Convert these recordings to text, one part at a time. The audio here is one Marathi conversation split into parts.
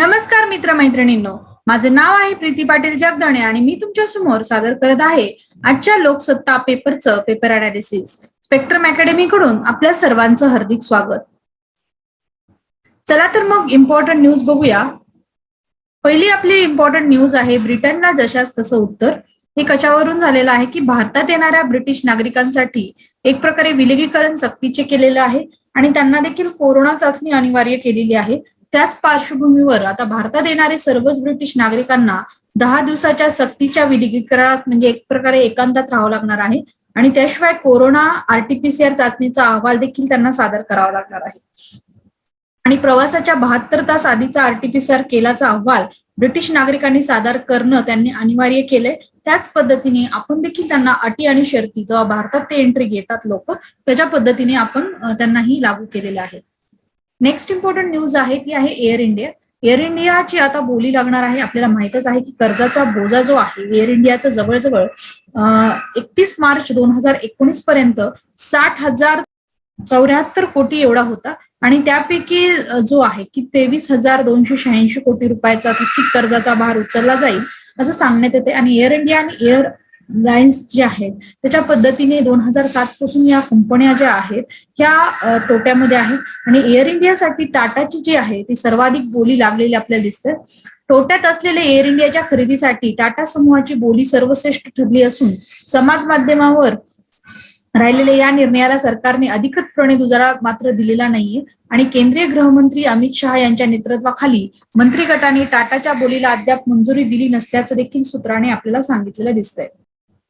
नमस्कार मित्र मैत्रिणींनो नाव आहे प्रीती पाटील जगदणे आणि मी तुमच्यासमोर सादर करत आहे आजच्या लोकसत्ता पेपरचं पेपर अनालिसिस स्पेक्ट्रम अकॅडमी कडून आपल्या सर्वांचं हार्दिक स्वागत. चला तर मग इम्पॉर्टंट न्यूज बघूया. पहिली आपली इम्पॉर्टंट न्यूज आहे ब्रिटनला जशास तसं उत्तर. हे कशावरून झालेलं आहे की भारतात येणाऱ्या ब्रिटिश नागरिकांसाठी एक प्रकारे विलगीकरण सक्तीचे केलेलं आहे आणि त्यांना देखील कोरोना चाचणी अनिवार्य केलेली आहे. त्याच पार्श्वभूमीवर आता भारतात येणारे सर्वच ब्रिटिश नागरिकांना दहा दिवसाच्या सक्तीच्या विलगीकरणात म्हणजे एक प्रकारे एकांतात राहावं लागणार आहे. आणि त्याशिवाय कोरोना आरटीपीसीआर चाचणीचा अहवाल देखील त्यांना सादर करावा लागणार आहे. आणि प्रवासाच्या बहात्तर तास आधीचा आरटीपीसीआर केलाचा अहवाल ब्रिटिश नागरिकांनी सादर करणं त्यांनी अनिवार्य केलंय. त्याच पद्धतीने आपण देखील त्यांना अटी आणि शर्ती जेव्हा भारतात ते एंट्री घेतात लोक त्याच्या पद्धतीने आपण त्यांनाही लागू केलेलं आहे. नेक्स्ट इम्पॉर्टंट न्यूज आहे ती आहे एअर इंडिया एअर इंडियाची आता बोली लागणार आहे. आपल्याला माहितच आहे की कर्जाचा बोजा जो आहे एअर इंडियाचा जवळजवळ एकतीस मार्च दोन हजार एकोणीस पर्यंत साठ हजार चौऱ्याहत्तर कोटी एवढा होता. आणि त्यापैकी जो आहे की तेवीस हजार दोनशे शहाऐंशी कोटी रुपयाचा थकीत कर्जाचा भार उचलला जाईल असं सांगण्यात येते. आणि एअर इंडिया आणि एअर लाईन्स जे आहेत त्याच्या पद्धतीने दोन हजार सात पासून या कंपन्या ज्या आहेत ह्या तोट्यामध्ये आहेत. आणि एअर इंडियासाठी टाटाची जी आहे ती सर्वाधिक बोली लागलेली आपल्याला दिसते तोट्यात असलेल्या एअर इंडियाच्या खरेदीसाठी टाटा समूहाची बोली सर्वश्रेष्ठ ठरली असून समाज माध्यमावर राहिलेल्या या निर्णयाला सरकारने अधिकृतपणे दुजारा मात्र दिलेला नाहीये. आणि केंद्रीय गृहमंत्री अमित शहा यांच्या नेतृत्वाखाली मंत्रिगटाने टाटाच्या बोलीला अद्याप मंजुरी दिली नसल्याचं देखील सूत्राने आपल्याला सांगितलेलं दिसतंय.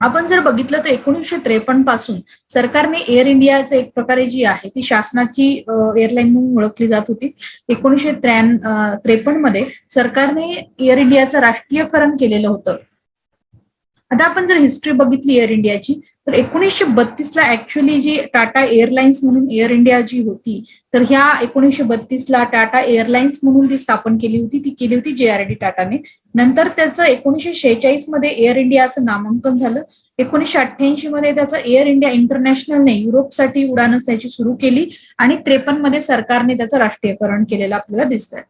आपण जर बघितलं तर एकोणीसशे त्रेपन्नपासून सरकारने एअर इंडियाचे एक प्रकारे जी आहे ती शासनाची एअरलाईन म्हणून ओळखली जात होती. एकोणीसशे त्र्यान त्रेपन्नमध्ये सरकारने एअर इंडियाचं राष्ट्रीयकरण केलेलं होतं. आता आपण जर हिस्ट्री बघितली एअर इंडियाची तर एकोणीसशे बत्तीसला ऍक्च्युली जी टाटा एअरलाइन्स म्हणून एअर इंडिया जी होती तर ह्या एकोणीसशे बत्तीसला टाटा एअरलाइन्स म्हणून ती स्थापन केली होती ती केली होती जे आर डी टाटाने नंतर त्याचं एकोणीसशे शेहेचाळीसमध्ये एअर इंडियाचं नामांकन झालं. एकोणीसशे अठ्ठ्याऐंशी मध्ये त्याचं एअर इंडिया इंटरनॅशनलने युरोपसाठी उडाण त्याची सुरू केली आणि त्रेपन्नमध्ये सरकारने त्याचं राष्ट्रीयकरण केलेलं आपल्याला दिसतंय.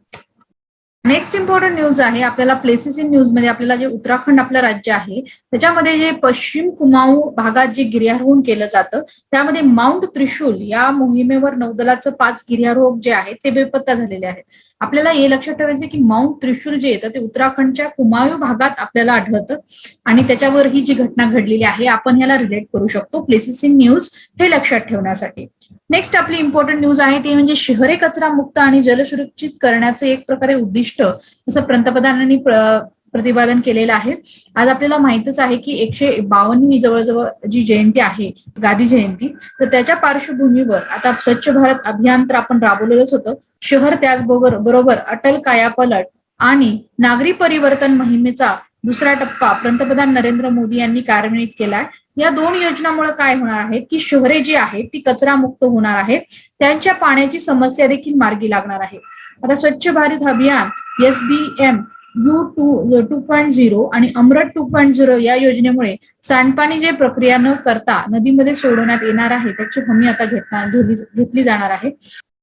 नेक्स्ट इम्पॉर्टंट न्यूज आहे आपल्याला प्लेसेस इन न्यूजमध्ये आपल्याला जे उत्तराखंड आपलं राज्य आहे त्याच्यामध्ये जे पश्चिम कुमाऊ भागात जे गिर्यारोहण केलं जातं त्यामध्ये माउंट त्रिशूल या मोहिमेवर नौदलाचं पाच गिर्यारोहक जे आहेत ते बेपत्ता झालेले आहेत. आपल्याला हे लक्षात ठेवायचं की माउंट त्रिशूल जे येतं ते उत्तराखंडच्या कुमायू भागात आपल्याला आढळतं. आणि त्याच्यावर ही जी घटना घडलेली आहे आपण याला रिलेट करू शकतो प्लेसेस इन न्यूज हे लक्षात ठेवण्यासाठी. नेक्स्ट आपली इम्पॉर्टंट न्यूज आहे ती म्हणजे शहरे कचरा मुक्त आणि जलसुरक्षित करण्याचे एक प्रकारे उद्दिष्ट असं पंतप्रधानांनी प्र- प्रतिपादन केलेलं आहे. आज आपल्याला माहितच आहे की एकशे बावन्नवी जवळजवळ जी जयंती आहे गांधी जयंती तर त्याच्या पार्श्वभूमीवर आता स्वच्छ भारत अभियान तर आपण राबवलेलंच होतं. शहर त्याचबरोबर बरोबर अटल कायापलट आणि नागरी परिवर्तन मोहिमेचा दुसरा टप्पा पंतप्रधान नरेंद्र मोदी यांनी कार्यान्वित केलाय. या दोन योजनामुळे काय होणार आहे की शहरे जी आहेत ती कचरा मुक्त होणार आहेत त्यांच्या पाण्याची समस्या देखील मार्गी लागणार आहे. आता Swachh Bharat Abhiyan S B M U two two point zero आणि अमृत टू पॉईंट झिरो या योजनेमुळे सांडपाणी जे प्रक्रिया न करता नदीमध्ये सोडवण्यात येणार आहे त्याची हमी आता घेतला घेतली जाणार आहे.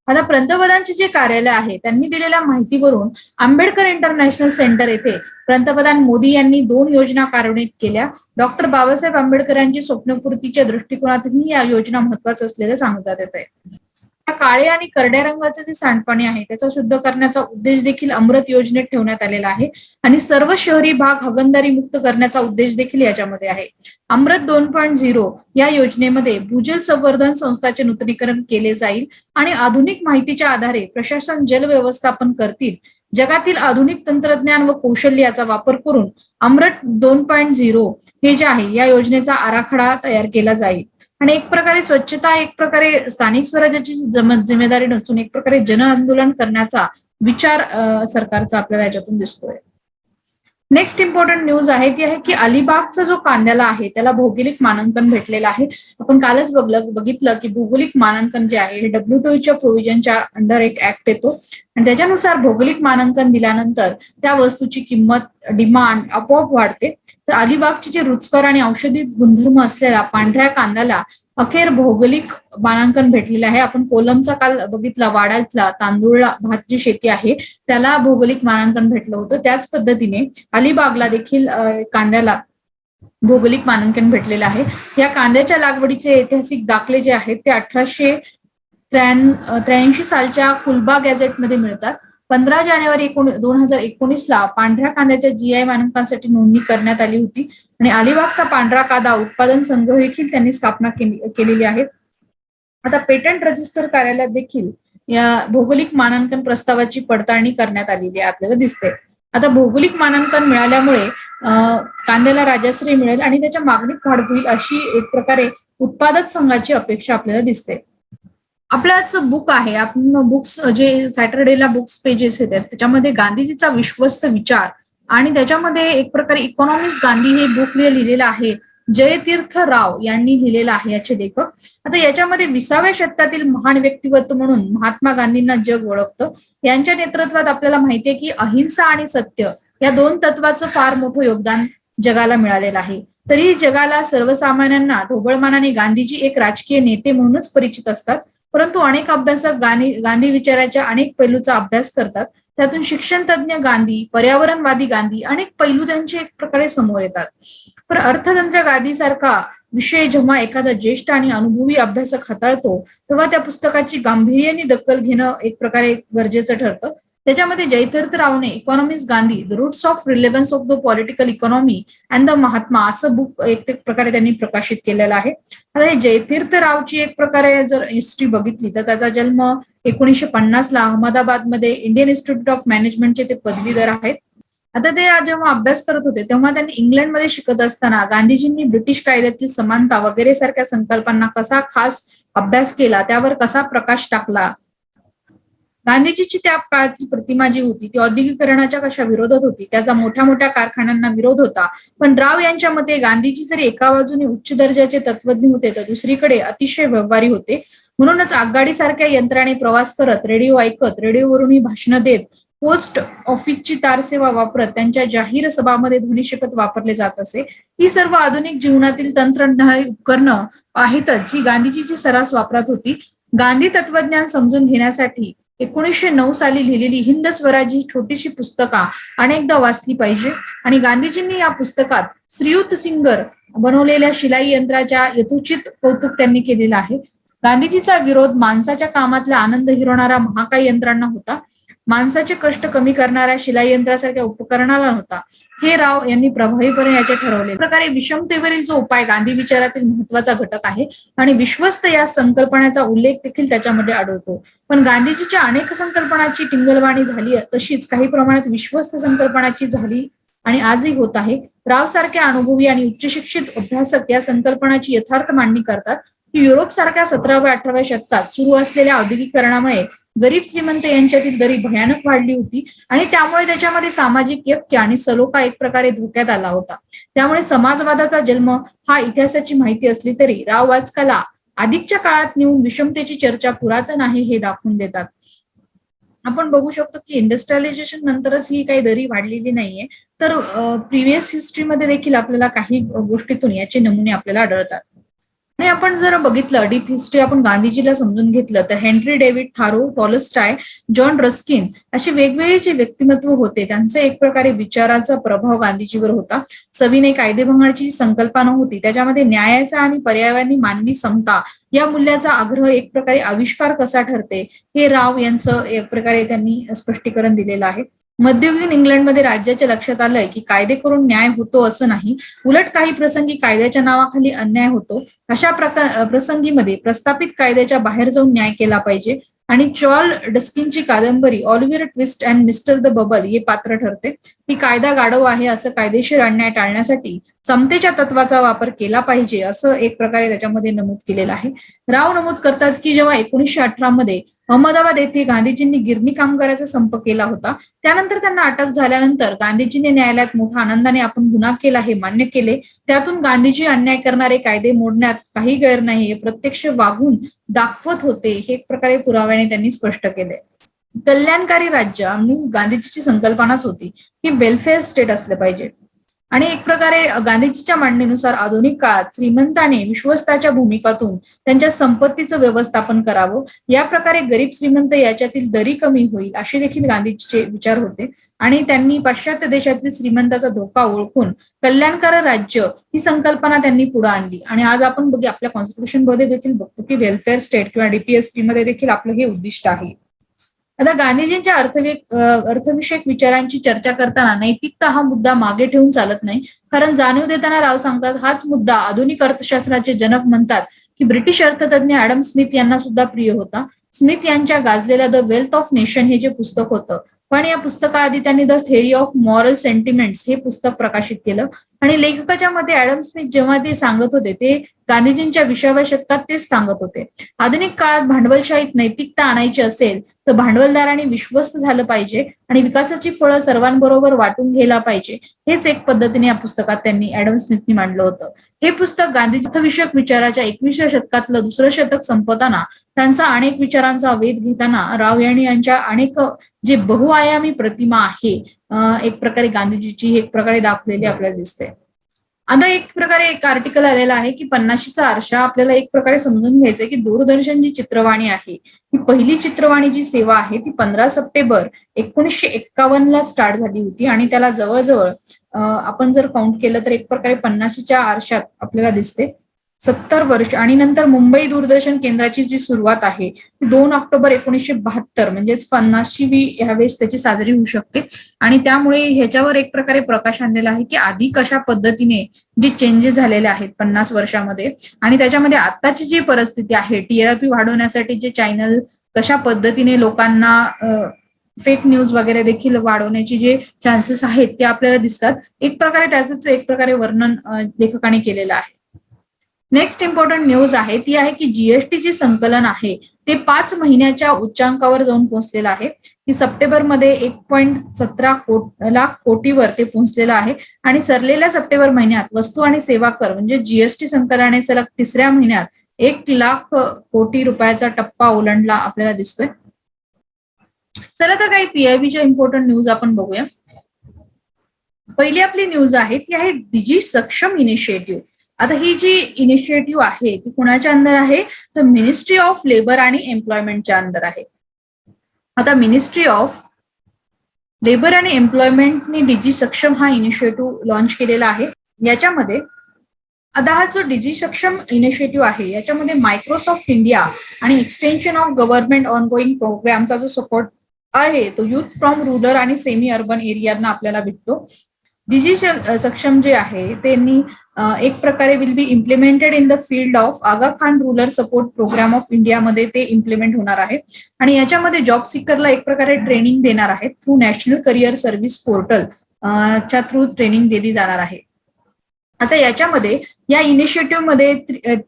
आता पंतप्रधानचे जे कार्यालय आहे त्यांनी दिलेल्या माहितीवरून आंबेडकर इंटरनॅशनल सेंटर येथे पंतप्रधान मोदी यांनी दोन योजना कार्यान्वित केल्या. डॉक्टर बाबासाहेब आंबेडकर यांची स्वप्नपूर्तीच्या दृष्टिकोनातूनही या योजना महत्वाचं असल्याचं सांगतात येत आहे. काळे आणि करड्या रंगाचे जे सांडपाणी आहे त्याचा शुद्ध करण्याचा उद्देश देखील अमृत योजनेत ठेवण्यात आलेला आहे. आणि सर्व शहरी भाग हगंदारी मुक्त करण्याचा उद्देश देखील याच्यामध्ये आहे. अमृत दोन पॉईंट झिरो या योजनेमध्ये भूजल संवर्धन संस्थाचे नूतनीकरण केले जाईल आणि आधुनिक माहितीच्या आधारे प्रशासन जल व्यवस्थापन करतील. जगातील आधुनिक तंत्रज्ञान व कौशल्य याचा वापर करून अमृत दोन पॉईंट झिरो हे जे आहे या योजनेचा आराखडा तयार केला जाईल. आणि एक प्रकारे स्वच्छता एक प्रकारे स्थानिक स्वराज्याची जिम्मेदारी नसून एक प्रकारे जन आंदोलन करण्याचा विचार सरकारचा आपल्याला याच्यातून दिसतोय. नेक्स्ट इम्पॉर्टंट न्यूज आहे ती आहे की अलिबागचा जो कांद्याला आहे त्याला भौगोलिक मानांकन भेटलेलं आहे. आपण कालच बघलं बघितलं की भौगोलिक मानांकन जे आहे हे डब्ल्यूटीओच्या प्रोव्हिजनच्या अंडर एक ऍक्ट येतो. आणि त्याच्यानुसार भौगोलिक मानांकन दिल्यानंतर त्या वस्तूची किंमत डिमांड आपोआप वाढते. तर अलिबागचे जे रुचकर आणि औषधी गुणधर्म असलेला पांढऱ्या कांद्याला अखेर भौगोलिक मानांकन भेटलेलं आहे. आपण कोलमचा काल बघितला वाड्यातला तांदूळला भात जी शेती आहे त्याला भौगोलिक मानांकन भेटलं होतं. त्याच पद्धतीने अलिबागला देखील कांद्याला भौगोलिक मानांकन भेटलेलं आहे. या कांद्याच्या लागवडीचे ऐतिहासिक दाखले जे आहेत ते अठराशे त्र्याऐंशी सालच्या कुलबा गॅझेटमध्ये मिळतात. पंधरा जानेवारी एकोण दोन हजार एकोणीसला पांढऱ्या कांद्याच्या जीआय मानकांसाठी नोंदणी करण्यात आली होती आणि अलिबागचा पांढरा कांदा उत्पादन संघ देखील त्यांनी स्थापना केलेली आहे. आता पेटंट रजिस्टर कार्यालयात देखील या भौगोलिक मानांकन प्रस्तावाची पडताळणी करण्यात आलेली आहे आपल्याला दिसते आता भौगोलिक मानांकन मिळाल्यामुळे कांद्याला राजाश्रय मिळेल आणि त्याच्या मागणीत वाढ होईल अशी एक प्रकारे उत्पादक संघाची अपेक्षा आपल्याला दिसते. आपल्याच बुक आहे. आपण बुक्स जे सॅटर्डेला बुक्स पेजेस येतात त्याच्यामध्ये गांधीजीचा विश्वस्त विचार आणि त्याच्यामध्ये एक प्रकारे इकॉनॉमिक्स गांधी हे बुक लिहिलेलं आहे. जयतीर्थ राव यांनी लिहिलेलं आहे याचे लेखक. आता याच्यामध्ये विसाव्या शतकातील महान व्यक्तिमत्व म्हणून महात्मा गांधींना जग ओळखतं. यांच्या नेतृत्वात आपल्याला माहितीये की अहिंसा आणि सत्य या दोन तत्वाचं फार मोठं योगदान जगाला मिळालेलं आहे. तरी जगाला सर्वसामान्यांना ढोबळमानाने गांधीजी एक राजकीय नेते म्हणूनच परिचित असतात. परंतु अनेक अभ्यासक गांधी गांधी विचाराच्या अनेक पैलूचा अभ्यास करतात. त्यातून शिक्षण तज्ज्ञ गांधी पर्यावरणवादी गांधी अनेक पैलू त्यांचे एक प्रकारे समोर येतात. पण अर्थतंत्र गांधी सारखा विषय जेव्हा एखादा ज्येष्ठ आणि अनुभवी अभ्यासक हाताळतो तेव्हा त्या पुस्तकाची गांभीर्याने दखल घेणं एक प्रकारे गरजेचं ठरतं. त्याच्यामध्ये Jaitirth रावने economics Gandhi the roots of relevance of the political economy and the Mahatma असं बुक एक प्रकारे त्यांनी प्रकाशित केलेलं आहे. आता हे जयतीर्थ रावची एक प्रकारे जर हिस्ट्री बघितली तर त्याचा जन्म एकोणीसशे पन्नासला अहमदाबादमध्ये इंडियन इन्स्टिट्यूट ऑफ मॅनेजमेंटचे ते पदवीधर आहेत. आता ते जेव्हा अभ्यास करत होते तेव्हा त्यांनी इंग्लंडमध्ये शिकत असताना गांधीजींनी ब्रिटिश कायद्यातील समानता वगैरे सारख्या संकल्पांना कसा खास अभ्यास केला त्यावर कसा प्रकाश टाकला गांधीजीची त्या काळातली प्रतिमा जी होती ती औद्योगिकरणाच्या कशा विरोधात होती त्याचा मोठ्या मोठ्या कारखान्यांना विरोध होता. पण राव यांच्या मते गांधीजी जरी एका बाजूने उच्च दर्जाचे तत्वज्ञ होते तर दुसरीकडे अतिशय व्यवहारी होते. म्हणूनच आगगाडीसारख्या यंत्राने प्रवास करत रेडिओ ऐकत रेडिओवरूनही भाषणं देत पोस्ट ऑफिसची तारसेवा वापरत त्यांच्या जाहीर सभामध्ये ध्वनिशकत वापरले जात असे. ही सर्व आधुनिक जीवनातील तंत्रज्ञान उपकरणं आहेतच जी गांधीजीची सरास वापरत होती. गांधी तत्वज्ञान समजून घेण्यासाठी एकोणीसशे नऊ साली लिहिलेली हिंद स्वराज ही छोटीशी पुस्तका अनेकदा वाचली पाहिजे. आणि गांधीजींनी या पुस्तकात श्रीयुत सिंगर बनवलेल्या शिलाई यंत्राच्या यथोचित कौतुक त्यांनी केलेलं आहे. गांधीजीचा विरोध माणसाच्या कामातला आनंद हिरवणारा महाकाय यंत्रांना होता. माणसाचे कष्ट कमी करणाऱ्या शिलाई यंत्रासारख्या उपकरणाला नव्हता. हे राव यांनी प्रभावीपणे याचे ठरवले. प्रकारे विषमतेवरील जो उपाय गांधी विचारातील महत्त्वाचा घटक आहे आणि विश्वस्त या संकल्पनेचा उल्लेख देखील त्याच्यामध्ये आढळतो. पण गांधीजीच्या अनेक संकल्पनाची टिंगलवाणी झाली तशीच काही प्रमाणात विश्वस्त संकल्पनाची झाली आणि आजही होत आहे. राव सारख्या अनुभवी आणि उच्च शिक्षित अभ्यासक या संकल्पनाची यथार्थ मांडणी करतात की युरोप सारख्या सतराव्या अठराव्या शतकात सुरू असलेल्या औद्योगिकरणामुळे गरीब श्रीमंत यांच्यातील दरी भयानक वाढली होती आणि त्यामुळे त्याच्यामध्ये सामाजिक ऐक्य आणि सलोखा एक प्रकारे धोक्यात आला होता. त्यामुळे समाजवादाचा जन्म हा इतिहासाची माहिती असली तरी राव वाचकाला अधिकच्या काळात नेऊन विषमतेची चर्चा पुरातन आहे हे दाखवून देतात. आपण बघू शकतो की इंडस्ट्रियलायझेशन नंतरच ही काही दरी वाढलेली नाहीये. तर प्रिव्हियस हिस्ट्रीमध्ये देखील आपल्याला काही गोष्टीतून याचे नमुने आपल्याला आढळतात. आणि आपण जर बघितलं डीप हिस्ट्री आपण गांधीजीला समजून घेतलं तर Henry David Thoreau Tolstoy John Ruskin असे वेगवेगळे जे व्यक्तिमत्व होते त्यांचे एक प्रकारे विचाराचा प्रभाव गांधीजीवर होता. सविनय कायदेभंगाची जी संकल्पना होती त्याच्यामध्ये न्यायाचा आणि पर्यावरणी मानवी समता या मूल्याचा आग्रह एक प्रकारे आविष्कार कसा ठरते हे राव यांचं एक प्रकारे त्यांनी स्पष्टीकरण दिलेलं आहे. मध्ययुगीन इंग्लंडमध्ये राज्याच्या लक्षात आलंय की कायदे करून न्याय होतो असं नाही. उलट काही प्रसंगी कायद्याच्या नावाखाली अन्याय होतो. अशा प्रकार प्रसंगीमध्ये प्रस्थापित कायद्याच्या बाहेर जाऊन न्याय केला पाहिजे. आणि चॉल डस्किनची कादंबरी Oliver Twist and mister the bubble हे पात्र ठरते. की कायदा गाढव आहे असं कायदेशीर अन्याय टाळण्यासाठी समतेच्या तत्वाचा वापर केला पाहिजे असं एक प्रकारे त्याच्यामध्ये नमूद केलेलं आहे. राव नमूद करतात की जेव्हा एकोणीसशे अठरा मध्ये अहमदाबाद येथे गांधीजींनी गिरणी कामगाराचा संप केला होता. त्यानंतर त्यांना अटक झाल्यानंतर गांधीजींनी न्यायालयात मोठ्या आनंदाने आपण गुन्हा केला हे मान्य केले. त्यातून गांधीजी अन्याय करणारे कायदे मोडण्यात काही गैर नाही हे प्रत्यक्ष वागून दाखवत होते हे एक प्रकारे पुराव्याने त्यांनी स्पष्ट केले. कल्याणकारी राज्य आणि गांधीजीची संकल्पनाच होती की वेलफेअर स्टेट असलं पाहिजे. आणि एक प्रकारे गांधीजीच्या मांडणीनुसार आधुनिक काळात श्रीमंताने विश्वस्ताच्या भूमिकातून त्यांच्या संपत्तीचं व्यवस्थापन करावं. या प्रकारे गरीब श्रीमंत याच्यातील दरी कमी होईल असे देखील गांधीजीचे विचार होते. आणि त्यांनी पाश्चात्य देशातील श्रीमंताचा धोका ओळखून कल्याणकार राज्य ही संकल्पना त्यांनी पुढे आणली. आणि आज आपण बघी आपल्या कॉन्स्टिट्यूशनमध्ये देखील बघतो की वेलफेअर स्टेट किंवा डीपीएसपी मध्ये देखील आपलं हे उद्दिष्ट आहे. आता गांधीजींच्या अर्थविषयक विचारांची चर्चा करताना नैतिकता हा मुद्दा मागे ठेवून चालत नाही. कारण जाणीव देताना राव सांगतात हाच मुद्दा आधुनिक अर्थशास्त्राचे जनक म्हणतात की ब्रिटिश अर्थतज्ञ ऍडम स्मिथ यांना सुद्धा प्रिय होता. स्मिथ यांच्या गाजलेल्या द वेल्थ ऑफ नेशन हे जे पुस्तक होतं पण या पुस्तकाआधी त्यांनी the theory of moral sentiments हे पुस्तक प्रकाशित केलं. आणि लेखकाच्या मते ऍडम स्मिथ जेव्हा ते सांगत होते ते गांधीजींच्या विसाव्या शतकात तेच सांगत होते. आधुनिक काळात भांडवलशाहीत नैतिकता आणायची असेल तर भांडवलदारांनी विश्वस्त झालं पाहिजे आणि विकासाची फळं सर्वांबरोबर वाटून घ्यायला पाहिजे हेच एक पद्धतीने या पुस्तकात त्यांनी ऍडम स्मिथनी मांडलं होतं. हे पुस्तक गांधीजीविषयक विचाराच्या एकविसव्या शतकातलं दुसरं शतक संपताना त्यांचा अनेक विचारांचा वेध घेताना राव यांनी यांच्या अनेक जे बहुआयामी प्रतिमा आहे एक प्रकारे गांधीजीची एक प्रकारे दाखवलेली आपल्याला दिसते. आता एक प्रकारे एक आर्टिकल आलेला आहे की पन्नाशीचा आरशा आपल्याला एक प्रकारे समजून घ्यायचंय की दूरदर्शन जी चित्रवाणी आहे ही पहिली चित्रवाणी जी सेवा आहे ती पंधरा सप्टेंबर एकोणीसशे एक्कावन्न ला स्टार्ट झाली होती आणि त्याला जवळजवळ आपण जर काउंट केलं तर एक प्रकारे पन्नाशीच्या आरशात आपल्याला दिसते. सत्तर वर्ष आणि नंतर मुंबई दूरदर्शन केंद्राची जी सुरुवात आहे ती दोन ऑक्टोबर एकोणीसशे बहात्तर म्हणजेच पन्नासवी ह्यावेळेस त्याची साजरी होऊ शकते. आणि त्यामुळे ह्याच्यावर एक प्रकारे प्रकाश आणलेला आहे की आधी कशा पद्धतीने जे चेंजेस झालेले आहेत पन्नास वर्षामध्ये आणि त्याच्यामध्ये आताची जी परिस्थिती आहे टीआरपी वाढवण्यासाठी जे चॅनल कशा पद्धतीने लोकांना फेक न्यूज वगैरे देखील वाढवण्याचे जे चान्सेस आहेत ते आपल्याला दिसतात. एक प्रकारे त्याच एक प्रकारे वर्णन लेखकाने केलेलं आहे. नेक्स्ट इम्पॉर्टंट न्यूज आहे ती आहे की जीएसटी जे संकलन आहे ते पाच महिन्याच्या उच्चांकावर जाऊन पोहोचलेलं आहे. की सप्टेंबरमध्ये एक पॉईंट सतरा कोट लाख कोटीवर ते पोहोचलेलं आहे. आणि सरलेल्या सप्टेंबर महिन्यात वस्तू आणि सेवा कर म्हणजे जीएसटी संकलनाने सलग तिसऱ्या महिन्यात एक लाख कोटी रुपयाचा टप्पा ओलांडला आपल्याला दिसतोय. चला तर काही पीआयबीच्या इम्पॉर्टंट न्यूज आपण बघूया. पहिली आपली न्यूज आहे ती आहे डिजी सक्षम इनिशिएटिव्ह आता ही जी इनिशिएटिव्ह आहे ती कुणाच्या अंदर आहे? तर मिनिस्ट्री ऑफ लेबर आणि एम्प्लॉयमेंटच्या अंदर आहे. आता मिनिस्ट्री ऑफ लेबर आणि एम्प्लॉयमेंटनी डिजी सक्षम हा इनिशिएटिव्ह लॉन्च केलेला आहे. याच्यामध्ये आता हा जो डिजी सक्षम इनिशिएटिव्ह आहे याच्यामध्ये मायक्रोसॉफ्ट इंडिया आणि एक्सटेन्शन ऑफ गव्हर्नमेंट ऑनगोईंग प्रोग्रामचा जो सपोर्ट आहे तो युथ फ्रॉम रुरल आणि सेमी अर्बन एरियांना आपल्याला भेटतो. डिजी सक्षम जे आहे त्यांनी एक प्रकारे will be implemented in the field of Aga Khan rural support program of इंडियामध्ये ते इम्प्लिमेंट होणार आहे. आणि याच्यामध्ये जॉब सिकरला एक प्रकारे ट्रेनिंग देणार आहे through national career service portal च्या थ्रू ट्रेनिंग दिली जाणार आहे. आता याच्यामध्ये या इनिशिएटिव्हमध्ये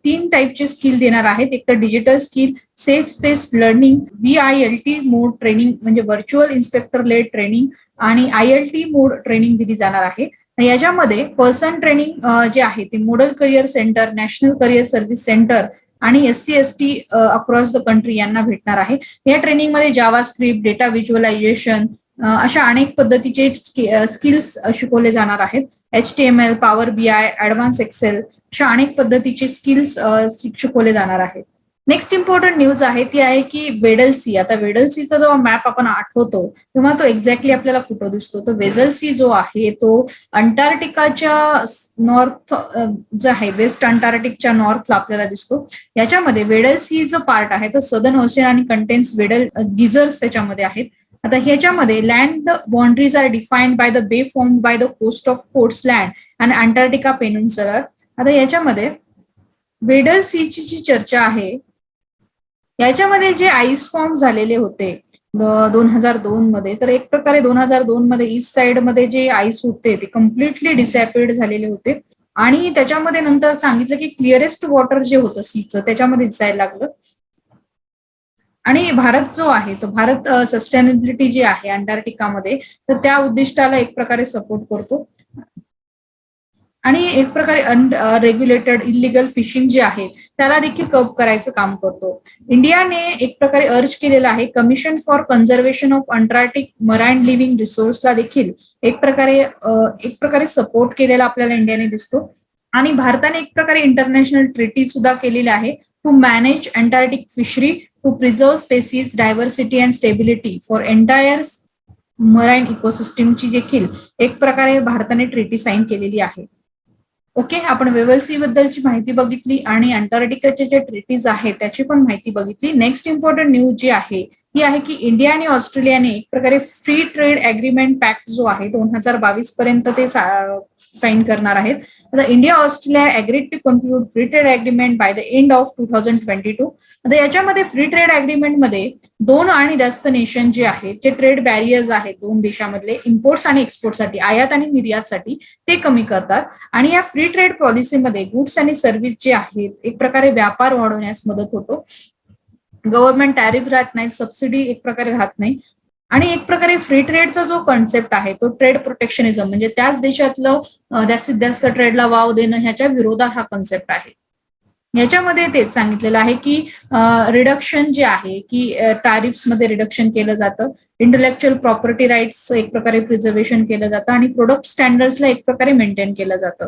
तीन टाईपचे स्किल देणार आहेत. एक तर digital skill safe space learning V I L T mode training म्हणजे व्हर्च्युअल इन्स्पेक्टर लेड ट्रेनिंग आणि I L T mode training दिली जाणार आहे. याच्यामध्ये पर्सन ट्रेनिंग जे आहे ते model career center national career service center आणि S C S T across the country यांना भेटणार आहे. या ट्रेनिंगमध्ये जावा स्क्रिप्ट डेटा व्हिज्युअलायझेशन अशा अनेक पद्धतीचे स्किल्स शिकवले जाणार आहेत. H T M L power B I advance excel अशा अनेक पद्धतीचे स्किल्स शिकवले जाणार आहेत. नेक्स्ट इम्पॉर्टंट न्यूज आहे ती आहे की वेडल सी आता वेडल सीचा जेव्हा मॅप आपण आठवतो तेव्हा तो एक्झॅक्टली आपल्याला कुठं दिसतो? तो वेझलसी जो आहे तो अंटार्क्टिकाच्या नॉर्थ जो आहे वेस्ट अंटार्क्टिकच्या नॉर्थला आपल्याला दिसतो. याच्यामध्ये वेडल सी जो पार्ट आहे तो सदन ओशियन आणि कंटेन्स वेडल गिझर्स त्याच्यामध्ये आहेत. आता ह्याच्यामध्ये land boundaries are defined by the bay form by the coast of Coats Land आणि अंटार्क्टिका पेनुन्सलर आता याच्यामध्ये वेडल सीची जी चर्चा आहे याच्यामध्ये जे आईस फॉर्म झालेले होते दोन हजार दोन मध्ये तर एक प्रकारे दोन हजार दोन मध्ये ईस्ट साइडमध्ये जे आईस होते ते कम्प्लिटली डिसॅपेड झालेले होते. आणि त्याच्यामध्ये नंतर सांगितलं की क्लिअरेस्ट वॉटर जे होतं सीचं त्याच्यामध्ये दिसायला लागलं. आणि भारत जो आहे तो भारत सस्टेनेबिलिटी जी आहे अंटार्क्टिकामध्ये तर त्या उद्दिष्टाला एक प्रकारे सपोर्ट करतो. आणि एक प्रकारे अनरेग्युलेटेड इलिगल फिशिंग जे आहे त्याला देखील कप करायचं काम करतो. इंडियाने एक प्रकारे अर्ज केलेला आहे commission for conservation of Antarctic marine living रिसोर्सला देखील एक प्रकारे uh, एक प्रकारे सपोर्ट केलेला आपल्याला इंडियाने दिसतो. आणि भारताने एक प्रकारे इंटरनॅशनल ट्रिटी सुद्धा केलेली आहे to manage Antarctic fishery to preserve species diversity and stability for entire marine इकोसिस्टमची देखील एक प्रकारे भारताने ट्रिटी साईन केलेली आहे. ओके आपण वेवलसी बद्दलची माहिती बघितली आणि अंटार्क्टिकाचे जे ट्रिटीज आहेत त्याची पण माहिती बघितली. नेक्स्ट इम्पॉर्टंट न्यूज जी आहे ती आहे की इंडिया आणि ऑस्ट्रेलियाने एक प्रकारे फ्री ट्रेड अग्रीमेंट पॅक्ट जो आहे दोन हजार बावीस पर्यंत ते साईन करणार आहेत. आता India Australia agreed to conclude free trade agreement by the end of two thousand twenty two आता याच्यामध्ये फ्री ट्रेड अग्रीमेंटमध्ये दोन आणि जास्त नेशन जे आहेत जे ट्रेड बॅरियर्स आहेत दोन देशामधले इम्पोर्ट्स आणि एक्सपोर्टसाठी आयात आणि निर्यातसाठी ते कमी करतात. आणि या फ्री ट्रेड पॉलिसीमध्ये गुड्स आणि सर्व्हिस जे आहेत एक प्रकारे व्यापार वाढवण्यास मदत होतो. गव्हर्नमेंट टॅरिफ राहत नाहीत सबसिडी एक प्रकारे राहत नाही. आणि एक प्रकारे फ्री ट्रेडचा जो कॉन्सेप्ट आहे तो ट्रेड प्रोटेक्शनिझम म्हणजे त्याच देशातलं जास्तीत जास्त ट्रेडला वाव देणं ह्याच्या विरोधात हा कॉन्सेप्ट आहे. याच्यामध्ये तेच सांगितलेलं आहे की रिडक्शन जे आहे की टॅरिफ्समध्ये रिडक्शन केलं जातं इंटलेक्च्युअल प्रॉपर्टी राईट्स एक प्रकारे प्रिझर्वेशन केलं जातं आणि प्रोडक्ट स्टँडर्ड्सला एक प्रकारे मेंटेन केलं जातं.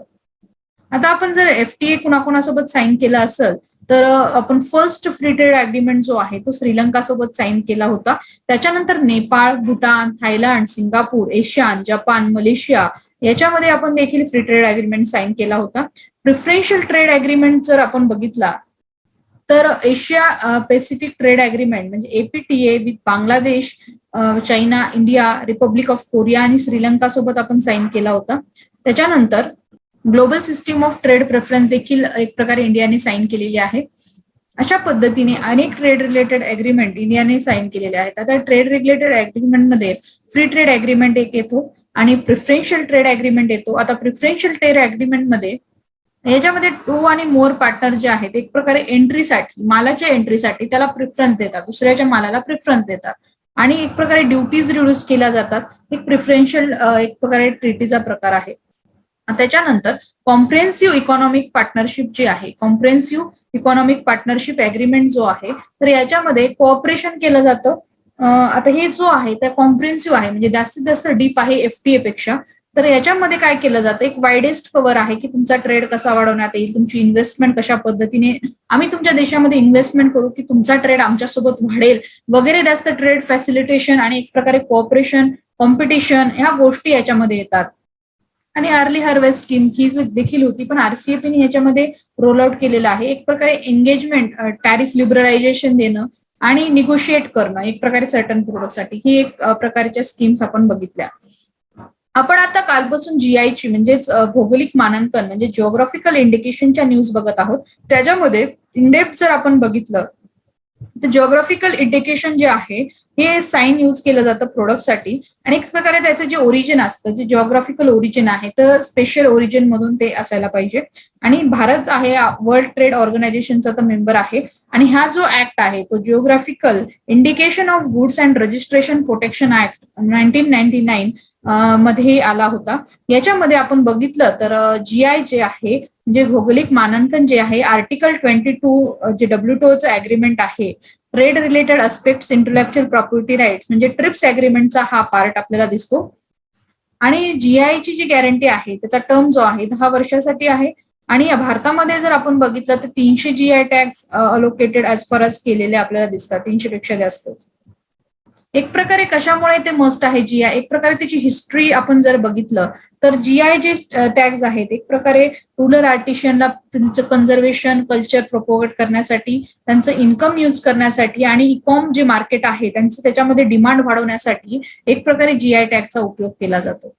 आता आपण जर एफटीए कुणाकोणासोबत साईन केलं असेल तर आपण फर्स्ट फ्री ट्रेड अग्रीमेंट जो आहे तो श्रीलंका सोबत साईन केला होता. त्याच्यानंतर Nepal Bhutan Thailand Singapore ASEAN Japan Malaysia याच्यामध्ये आपण देखील फ्री ट्रेड अग्रीमेंट साईन केला होता. प्रिफरेन्शियल ट्रेड अग्रीमेंट जर आपण बघितला तर एशिया पॅसिफिक ट्रेड अग्रीमेंट म्हणजे APTA with Bangladesh China India Republic of Korea आणि श्रीलंका सोबत आपण साईन केला होता. त्याच्यानंतर global system of trade preference देखील एक प्रकारे इंडियाने साईन केलेली आहे. अशा पद्धतीने अनेक ट्रेड रिलेटेड अग्रीमेंट इंडियाने साईन केलेले आहेत. आता ट्रेड रिलेटेड अग्रीमेंटमध्ये फ्री ट्रेड अग्रीमेंट एक येतो आणि प्रिफरेन्शियल ट्रेड अग्रीमेंट येतो. आता प्रिफरेन्शियल ट्रेड अग्रीमेंटमध्ये याच्यामध्ये टू आणि मोर पार्टनर जे आहेत एक प्रकारे एंट्रीसाठी मालाच्या एंट्रीसाठी त्याला प्रिफरन्स देतात. दुसऱ्याच्या मालाला प्रिफरन्स देतात. आणि एक प्रकारे ड्युटीज रिड्यूस केल्या जातात. एक प्रिफरेन्शियल एक प्रकारे ट्रिटीचा प्रकार आहे. त्याच्यानंतर कॉम्प्रेन्सिव्ह इकॉनॉमिक पार्टनरशिप जी आहे कॉम्प्रेन्सिव्ह इकॉनॉमिक पार्टनरशिप अग्रीमेंट जो आहे तर याच्यामध्ये कोऑपरेशन केलं जातं. आता हे जो आहे त्या कॉम्प्रेन्सिव्ह आहे म्हणजे जास्तीत जास्त डीप आहे एफटीए पेक्षा तर याच्यामध्ये काय केलं जातं? एक वायडेस्ट कव्हर आहे की तुमचा ट्रेड कसा वाढवण्यात येईल तुमची इन्व्हेस्टमेंट कशा पद्धतीने आम्ही तुमच्या देशामध्ये इन्व्हेस्टमेंट करू की तुमचा ट्रेड आमच्यासोबत वाढेल वगैरे जास्त ट्रेड फॅसिलिटेशन आणि एक प्रकारे कोऑपरेशन कॉम्पिटिशन ह्या गोष्टी याच्यामध्ये येतात. आणि अर्ली हार्वेस्ट स्कीम ही देखील होती पण आरसीएपीने ह्याच्यामध्ये रोल आउट केलेलं आहे. एक प्रकारे एंगेजमेंट टॅरिफ लिबरलायझेशन देणं आणि निगोशिएट करणं एक प्रकारे सर्टन प्रोडक्टसाठी ही एक प्रकारच्या स्कीम्स आपण बघितल्या. आपण आता कालपासून जीआयची म्हणजेच भौगोलिक मानांकन म्हणजे जिओग्राफिकल इंडिकेशनच्या न्यूज बघत आहोत. त्याच्यामध्ये इंडेप्थ जर आपण बघितलं तर जिओग्राफिकल इंडिकेशन जे आहे हे साईन यूज केलं जातं प्रोडक्टसाठी आणि एक प्रकारे त्याचं जे ओरिजिन असतं जे जिओग्राफिकल ओरिजिन आहे तर स्पेशल ओरिजिन मधून ते असायला पाहिजे. आणि भारत आहे वर्ल्ड ट्रेड ऑर्गनायझेशनचा तर मेंबर आहे. आणि हा जो ऍक्ट आहे तो geographical indication of goods and registration protection act nineteen ninety nine मध्ये आला होता. याच्यामध्ये आपण बघितलं तर जी आय जे आहे म्हणजे भौगोलिक मानांकन जे आहे आर्टिकल ट्वेंटी टू जे डब्ल्यूटीओचं अग्रीमेंट आहे trade related aspects intellectual property rights म्हणजे ट्रिप्स अग्रीमेंटचा हा पार्ट आपल्याला दिसतो. आणि जीआयची जी गॅरंटी आहे त्याचा टर्म जो आहे दहा वर्षासाठी आहे. आणि भारतामध्ये जर आपण बघितलं तर तीनशे GI tax allocated as far आज केलेले आपल्याला दिसतात तीनशे पेक्षा जास्तच. एक प्रकारे कशामुळे ते मस्ट आहे जीआय एक प्रकारे त्याची हिस्ट्री आपण जर बघितलं तर जीआय जे टॅक्स आहेत एक प्रकारे रुरल आर्टिशियनला तुमचं कन्झर्वेशन कल्चर प्रोपोगेट करण्यासाठी त्यांचं इन्कम यूज करण्यासाठी आणि इकॉम जे मार्केट आहे त्यांचं त्याच्यामध्ये डिमांड वाढवण्यासाठी एक प्रकारे जीआय टॅगचा उपयोग केला जातो.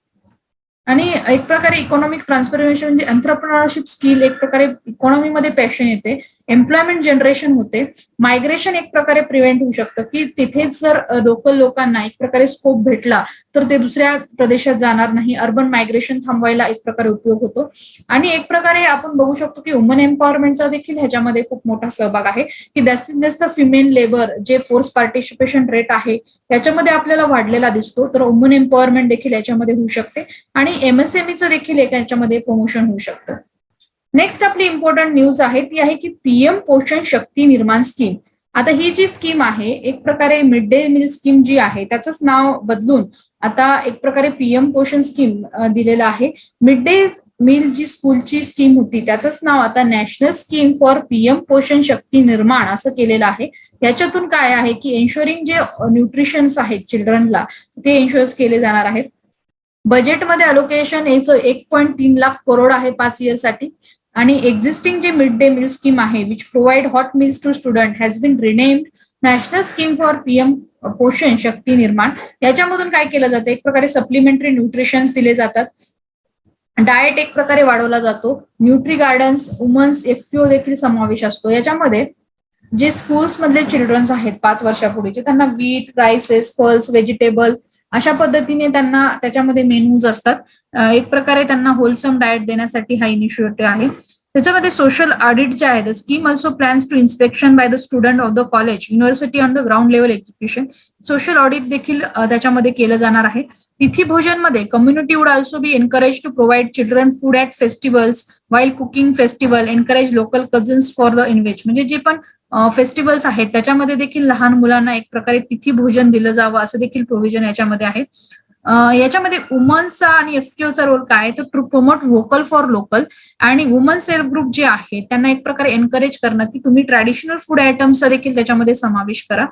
आणि एक प्रकारे इकॉनॉमिक ट्रान्सफॉर्मेशन म्हणजे एंटरप्रिनरशिप स्किल एक प्रकारे इकॉनॉमीमध्ये पॅशन येते. एम्प्लॉयमेंट जनरेशन होते. मायग्रेशन एक प्रकारे प्रिव्हेंट होऊ शकतं की तिथेच जर लोकल लोकांना एक प्रकारे स्कोप भेटला तर ते दुसऱ्या प्रदेशात जाणार नाही. अर्बन मायग्रेशन थांबवायला एक प्रकारे उपयोग होतो. आणि एक प्रकारे आपण बघू शकतो की वुमन एम्पॉवरमेंटचा देखील ह्याच्यामध्ये खूप मोठा सहभाग आहे की जास्तीत जास्त फिमेल लेबर जे फोर्स पार्टिसिपेशन रेट आहे त्याच्यामध्ये आपल्याला वाढलेला दिसतो. तर वुमन एम्पॉवरमेंट देखील याच्यामध्ये होऊ शकते. आणि एमएसएमईचं देखील एक याच्यामध्ये प्रमोशन होऊ शकतं. नेक्स्ट आपली इम्पॉर्टंट न्यूज आहे ती आहे की पीएम पोषण शक्ती निर्माण स्कीम आता ही जी स्कीम आहे एक प्रकारे मिड डे मील स्कीम जी आहे त्याचंच नाव बदलून आता एक प्रकारे पीएम पोषण स्कीम दिलेलं आहे. मिड डे मील जी स्कूलची स्कीम होती त्याचंच नाव आता national scheme for PM Poshan Shakti निर्माण असं केलेलं आहे. याच्यातून काय आहे की एन्शुरिंग जे न्यूट्रिशन्स आहेत चिल्ड्रनला ते एन्शुअर्स केले जाणार आहेत. बजेटमध्ये अलोकेशन याचं एक पॉईंट तीन लाख करोड आहे पाच इयरसाठी आणि एक्झिस्टिंग जे मिड डे मील स्कीम आहे which provide hot meals to student has been renamed national scheme for PM Poshan Shakti Nirman याच्यामधून काय केलं जातं? एक प्रकारे सप्लिमेंटरी न्यूट्रिशन्स दिले जातात. डाएट एक प्रकारे वाढवला जातो. न्यूट्री गार्डन्स वुमन्स एफपीओ देखील समावेश असतो. याच्यामध्ये जे स्कूल्स मधले चिल्ड्रन्स आहेत पाच वर्षापूर्वीचे त्यांना वीट राईसेस फल्स व्हेजिटेबल अशा पद्धतीने त्यांना त्याच्यामध्ये मेनूज असतात. एक प्रकारे त्यांना होलसम डाएट देण्यासाठी हा इनिशिएटिव्ह आहे. त्याच्यामध्ये सोशल ऑडिट जे आहे the scheme also plans to inspection by the student of the college university on the ground level education social audit देखील त्याच्यामध्ये केलं जाणार आहे. Tithi भोजनमध्ये community would also be encourage to provide children food at festivals while cooking festival encourage local cuisines for the इन्व्हेज म्हणजे जे पण फेस्टिवल्स आहेत. त्याच्यामध्ये देखील लहान मुलांना एक प्रकारे तिथी भोजन दिलं जावं असं देखील प्रोव्हिजन याच्यामध्ये आहे. याच्यामध्ये वुमन्सचा आणि एफटीओचा रोल काय तर to promote vocal for local आणि वुमन सेल्फ ग्रुप जे आहे त्यांना एक प्रकारे एनकरेज करणं की तुम्ही ट्रॅडिशनल फूड आयटम्सचा देखील त्याच्यामध्ये समावेश करा.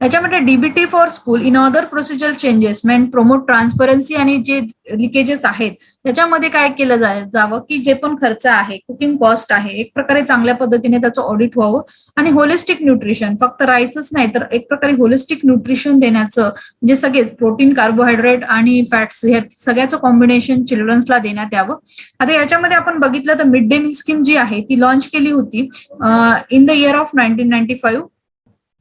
याच्यामध्ये DBT for school in other procedure changes main promote transparency आणि जे लिकेजेस आहेत त्याच्यामध्ये काय केलं जा जावं की जे पण खर्च आहे कुकिंग कॉस्ट आहे एक प्रकारे चांगल्या पद्धतीने त्याचं ऑडिट व्हावं आणि होलिस्टिक न्यूट्रिशन फक्त राईसच नाही तर एक प्रकारे होलिस्टिक न्यूट्रिशन देण्याचं म्हणजे सगळे प्रोटीन कार्बोहायड्रेट आणि फॅट्स हे सगळ्याचं कॉम्बिनेशन चिल्ड्रन्सला देण्यात यावं. आता याच्यामध्ये आपण बघितलं तर मिड डे मील स्कीम जी आहे ती लॉन्च केली होती in the year of nineteen ninety five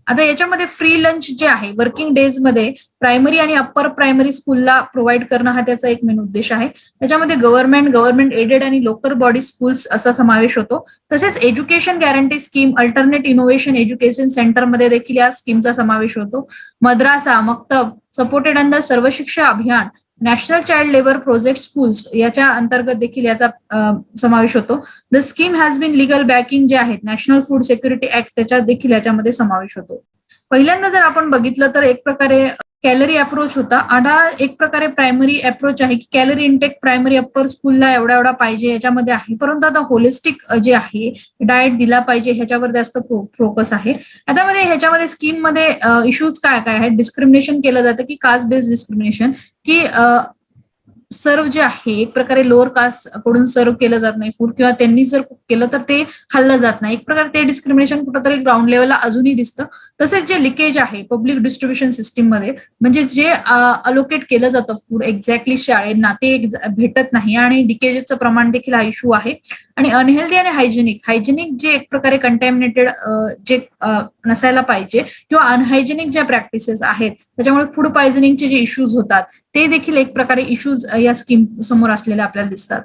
आता याच्यामध्ये फ्री लंच जे आहे वर्किंग डेजमध्ये प्रायमरी आणि अप्पर प्रायमरी स्कूलला प्रोव्हाइड करणं हा त्याचा एक मेन उद्देश आहे. त्याच्यामध्ये गव्हर्नमेंट गव्हर्नमेंट एडेड आणि लोकल बॉडी स्कूल्स असा समावेश होतो. तसेच education guarantee scheme alternate innovation education सेंटरमध्ये देखील या स्कीमचा समावेश होतो. Madrasa मक्तब supported under Sarva Shiksha Abhiyan national child labour project schools याच्या अंतर्गत देखील याचा समावेश होतो. The scheme has been legal backing जे आहेत नॅशनल फूड सिक्युरिटी ऍक्ट त्याच्यात देखील याच्यामध्ये समावेश होतो. पहिल्यांदा जर आपण बघितलं तर एक प्रकारे कॅलरी अप्रोच होता. आता एक प्रकारे प्रायमरी अप्रोच आहे की कॅलरी इंटेक प्रायमरी अप्पर स्कूलला एवढा एवढा पाहिजे याच्यामध्ये आहे. परंतु आता होलिस्टिक जे आहे डाएट दिला पाहिजे ह्याच्यावर जास्त फोकस आहे. आता मध्ये ह्याच्यामध्ये स्कीममध्ये इश्यूज काय काय आहेत? डिस्क्रिमिनेशन केलं जातं की कास्ट बेस्ड डिस्क्रिमिनेशन की सर्व जे आहे एक प्रकारे लोअर कास्टकडून सर्व केलं जात नाही. फूड किंवा त्यांनी जर कुक केलं तर ते खाल्लं जात नाही. एक प्रकारे ते डिस्क्रिमिनेशन कुठंतरी ग्राउंड लेवलला अजूनही दिसतं. तसेच जे लिकेज आहे पब्लिक डिस्ट्रीब्युशन सिस्टीममध्ये म्हणजे जे अलोकेट केलं जातं फूड एक्झॅक्टली शाळेंना ते भेटत नाही आणि लिकेजेसचं प्रमाण देखील हा इश्यू आहे. आणि अनहेल्दी आणि हायजेनिक हायजेनिक जे एक प्रकारे कंटॅमिनेटेड जे नसायला पाहिजे किंवा अनहायजेनिक ज्या प्रॅक्टिसेस आहेत त्याच्यामुळे फूड पॉयझनिंगचे जे इश्यूज होतात ते देखील एक प्रकारे इश्यूज या स्कीम समोर असलेल्या आपल्याला दिसतात.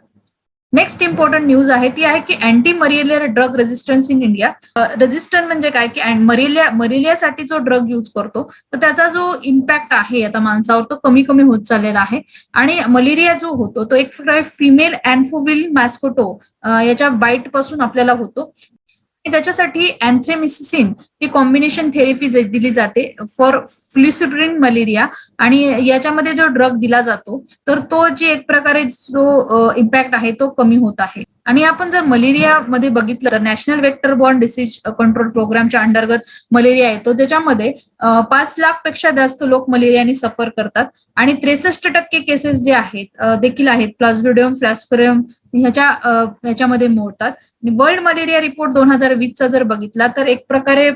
नेक्स्ट इम्पॉर्टंट न्यूज आहे ती आहे की anti malaria drug resistance in India resistant म्हणजे काय? की मरेलिया मरेलियासाठी जो ड्रग यूज करतो तर त्याचा जो इम्पॅक्ट आहे आता माणसावर तो कमी कमी होत चाललेला आहे. आणि मलेरिया जो होतो तो एक फिमेल अँफोविल मॅस्कोटो याच्या बाईटपासून आपल्याला होतो. त्याच्यासाठी अँथ्रेमिसिन ही कॉम्बिनेशन थेरपी दिली जाते फॉर फ्लिसिड्रिन मलेरिया आणि याच्यामध्ये जो ड्रग दिला जातो तर तो जे एक प्रकारे जो इम्पॅक्ट आहे तो कमी होत आहे. आणि आपण जर मलेरिया मध्ये बघितलं तर national vector borne disease control प्रोग्रामच्या अंतर्गत मलेरिया येतो. त्याच्यामध्ये पाच लाखपेक्षा जास्त लोक मलेरियाने सफर करतात आणि त्रेसष्ट टक्के केसेस जे आहेत देखील आहेत. प्लाझ्मिडियम फ्लॅस्कोरियम ह्याच्या ह्याच्यामध्ये मोडतात. वर्ल्ड मलेरिया रिपोर्ट दोन हजार वीसचा जर बघितला तर एक प्रकारे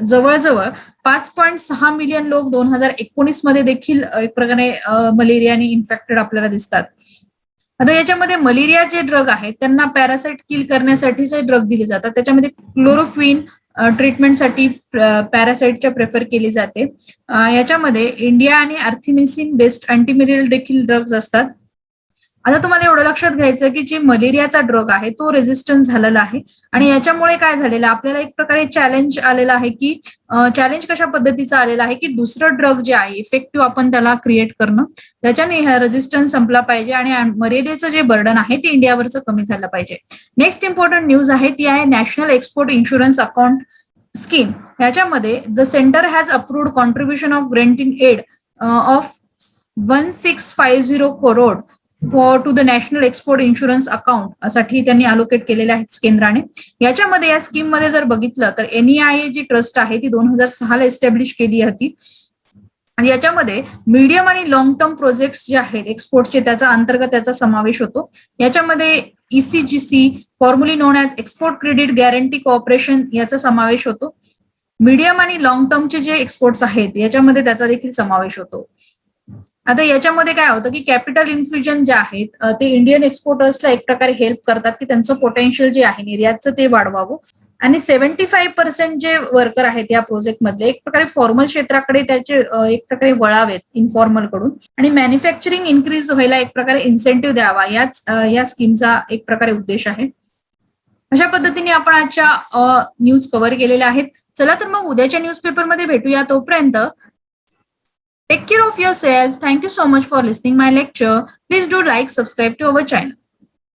जवळजवळ पाच पॉईंट सहा मिलियन लोक दोन हजार एकोणीसमध्ये देखील एक प्रकारे मलेरियाने इन्फेक्टेड आपल्याला दिसतात. आता याच्यामध्ये मलेरिया जे ड्रग आहेत त्यांना पॅरासाइट किल करण्यासाठीचे ड्रग दिले जातात. त्याच्यामध्ये क्लोरोक्विन ट्रीटमेंटसाठी पॅरासाइटच्या प्रेफर केली जाते. याच्यामध्ये इंडिया आणि आर्थिमिसिन बेस्ड अँटीमेरियल देखील ड्रग्ज असतात. आता तुम्हाला एवढं लक्षात घ्यायचं की जे मलेरियाचा ड्रग आहे तो रेझिस्टन्स झालेला आहे. आणि याच्यामुळे काय झालेलं आपल्याला एक प्रकारे चॅलेंज आलेला आहे की चॅलेंज कशा पद्धतीचं आलेलं आहे की दुसरं ड्रग जे आहे इफेक्टिव्ह आपण त्याला क्रिएट करणं त्याच्याने हा रेझिस्टन्स संपला पाहिजे आणि मलेरियाचं जे बर्डन आहे ते इंडियावरचं कमी झालं पाहिजे. नेक्स्ट इम्पॉर्टंट न्यूज आहे ती आहे national export insurance account scheme याच्यामध्ये the centre has approved contribution of grant in aid of one six five zero crore for to the national export insurance अकाउंटसाठी त्यांनी अलोकेट केलेले आहेत केंद्राने. याच्यामध्ये या स्कीममध्ये जर बघितलं तर एनईआय जी ट्रस्ट आहे ती दोन हजार सहाला एस्टॅब्लिश केली होती. आणि याच्यामध्ये मीडियम आणि लॉंग टर्म प्रोजेक्ट जे आहेत एक्सपोर्टचे त्याचा अंतर्गत त्याचा समावेश होतो. याच्यामध्ये ECGC formerly known as export credit guarantee corporation याचा समावेश होतो. मीडियम आणि लॉंग टर्मचे जे एक्सपोर्ट्स आहेत याच्यामध्ये त्याचा देखील समावेश होतो. आता याच्यामध्ये काय होतं की कॅपिटल इन्फ्युजन जे आहेत ते इंडियन एक्सपोर्टर्सला एक प्रकारे हेल्प करतात की त्यांचं पोटेन्शियल जे आहे निर्यातचं ते वाढवावं. आणि सेव्हन्टी फाईव्ह पर्सेंट जे वर्कर आहेत या प्रोजेक्ट मधले एक प्रकारे फॉर्मल क्षेत्राकडे त्याचे एक प्रकारे वळावेत इन्फॉर्मलकडून. आणि मॅन्युफॅक्चरिंग इन्क्रीज व्हायला एक प्रकारे इन्सेंटिव्ह द्यावा याच या स्कीमचा एक प्रकारे उद्देश आहे. अशा पद्धतीने आपण आजच्या न्यूज कव्हर केलेल्या आहेत. चला तर मग उद्याच्या न्यूजपेपरमध्ये भेटूया तोपर्यंत. Take care of yourself. Thank you so much for listening my lecture. Please do like, subscribe to our channel.